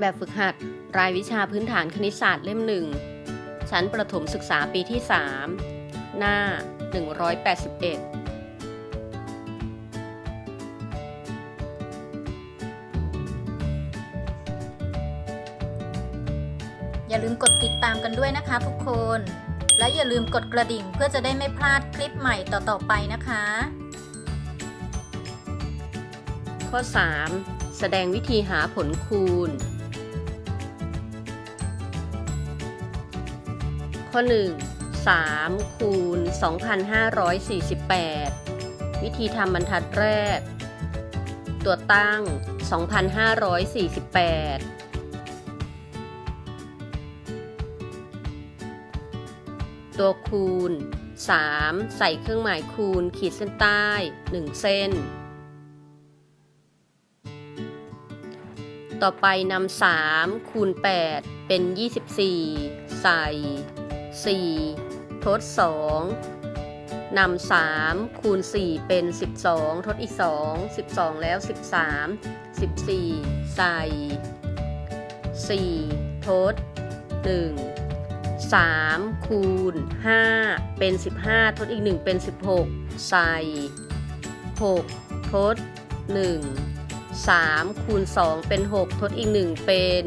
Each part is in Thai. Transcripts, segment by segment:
แบบฝึกหัด รายวิชาพื้นฐานคณิตศาสตร์เล่มหนึ่ง ชั้นประถมศึกษาปีที่ 3 หน้า 181อย่าลืมกดติดตามกันด้วยนะคะทุกคน และอย่าลืมกดกระดิ่งเพื่อจะได้ไม่พลาดคลิปใหม่ต่อๆไปนะคะ ข้อ 3 แสดงวิธีหาผลคูณ ข้อ 1 3 คูณ 2,548 วิธีทำบรรทัดแรก ตัวตั้ง 2,548ตัวคูณ 3 ใส่เครื่องหมายคูณขีดเส้นใต้ 1 เส้น ต่อไปนำ3คูณ 8 เป็น 24 ใส่ 4 ทด 2นำ3คูณ 4 เป็น 12 ทดอีก 2 12 แล้ว 13 14 ใส่ 4 ทด 1 3 คูณ 5 เป็น 15 ทดอีก 1 เป็น 16 ใส่ 6 ทด 1 3 คูณ 2 เป็น 6 ทดอีก 1 เป็น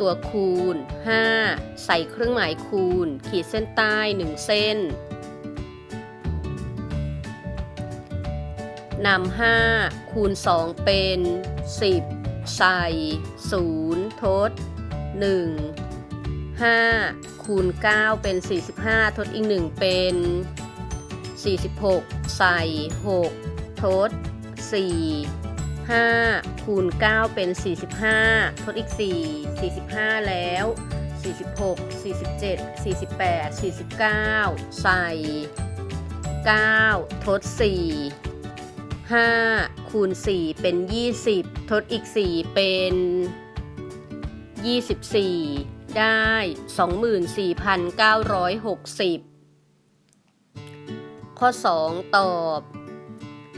ตัวคูณ 5 ใส่เครื่องหมายคูณ ขีดเส้นใต้ 1 เส้นนำ5คูณ 2 เป็น 10 ใส่ 0 ทด 1 5 คูณ 9 เป็น 45 ทดอีก 1 เป็น 46 ใส่ 6 ทด 4 5คูณ9เป็น 45 ทดอีก 4 45 แล้ว 46 47 48 49 ใส่ 9 ทด 4 5 คูณ 4 เป็น 20 ทดอีก 4 เป็น 24 ได้ 24,960 ข้อ 2 ตอบ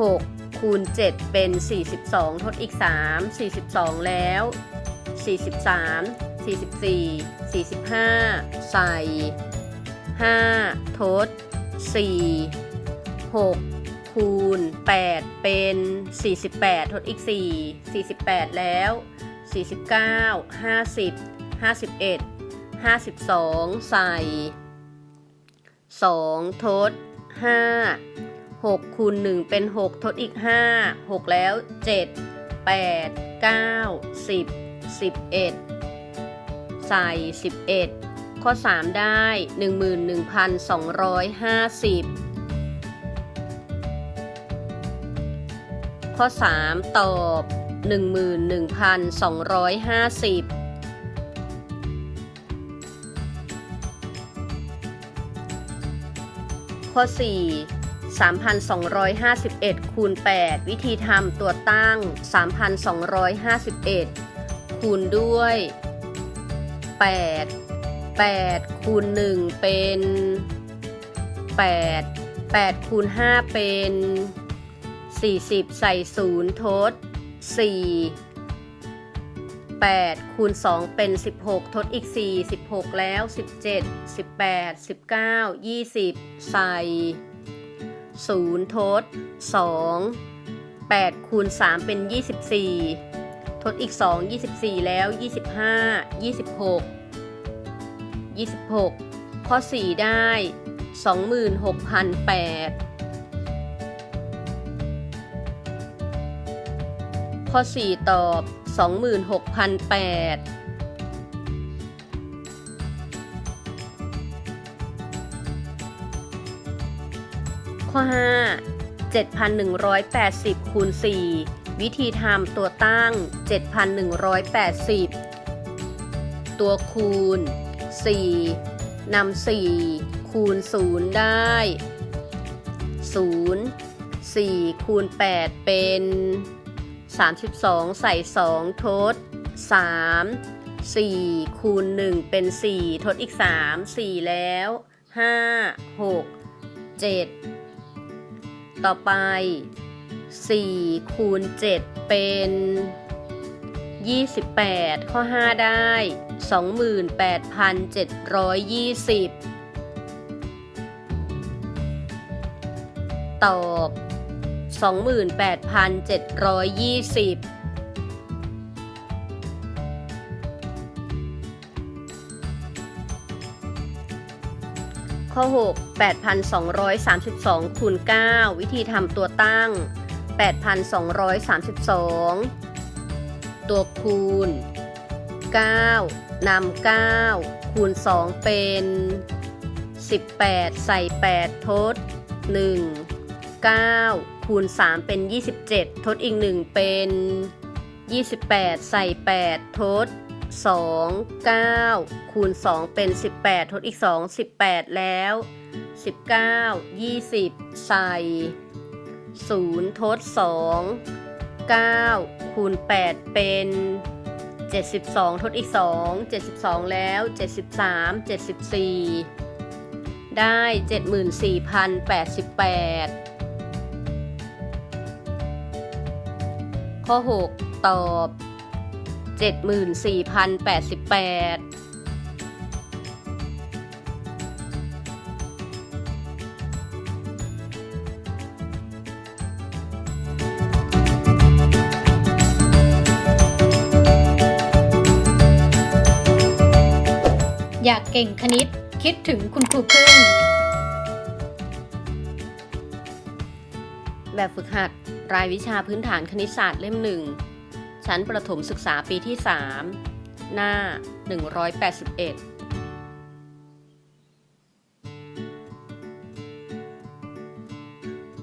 6 คูณ 7 เป็น 42 ทดอีก 3 42 แล้ว 43 44 45 ใส่ 5 ทด 4 6 คูณ 8 เป็น 48 ทดอีก 4 48 แล้ว 49 50 51 52 ใส่ 2 ทด 5 6คูณ1เป็น 6 ทดอีก 5 6 แล้ว 7 8 9 10 11 ใส่ 11 ข้อ 3 ได้ 11,250 ข้อ 3 ตอบ 11,250ข้อ 4 3,251 คูณ 8 วิธีทำตัวตั้ง 3,251 คูณด้วย 8 8 คูณ 1 เป็น 8 8 คูณ 5 เป็น 40 ใส่ 0 ทด 4 8 คูณ 2 เป็น 16 ทดอีก 4 16 แล้ว 17 18 19 20 ใส่ 0 ทด 2 8คูณ3เป็น 24 ทดอีก 2 24 แล้ว 25 26 26 ข้อ 4 ได้ 26,008 ข้อ 4 ตอบ 26,008 ข้อ 5 7,180คูณ4วิธีทำตัวตั้ง 7,180 ตัวคูณ 4นำ4คูณ 0 ได้ 0 4คูณ 8 เป็น 32 ใส่ 2 ทด 3 4คูณ1เป็น 4 ทดอีก 3 4 แล้ว 5 6 7 ต่อไป 4 คูณ 7 เป็น 28 ข้อ 5 ได้ 28,720 ตอบ 28,720 ข้อ 6 8,232คูณ9วิธีทำตัวตั้ง 8,232 ตัวคูณ 9นำ9คูณ 2 เป็น 18 ใส่ 8 ทด 1 9 คูณ 3 เป็น 27 ทดอีก 1 เป็น 28 ใส่ 8 ทด 2 9 คูณ 2 เป็น 18 ทดอีก 2 18 แล้ว 19 20 ใส่ 0 ทด 2 9 คูณ 8 เป็น 72 ทดอีก 2 72 แล้ว 73 74 ได้ 74,088 ข้อ 6 ตอบ 74,088อยากเก่งคณิตคิดถึงคุณครูพึ่ง แบบฝึกหัด รายวิชาพื้นฐานคณิตศาสตร์เล่มหนึ่ง ชั้นประถมศึกษาปีที่ 3 หน้า 181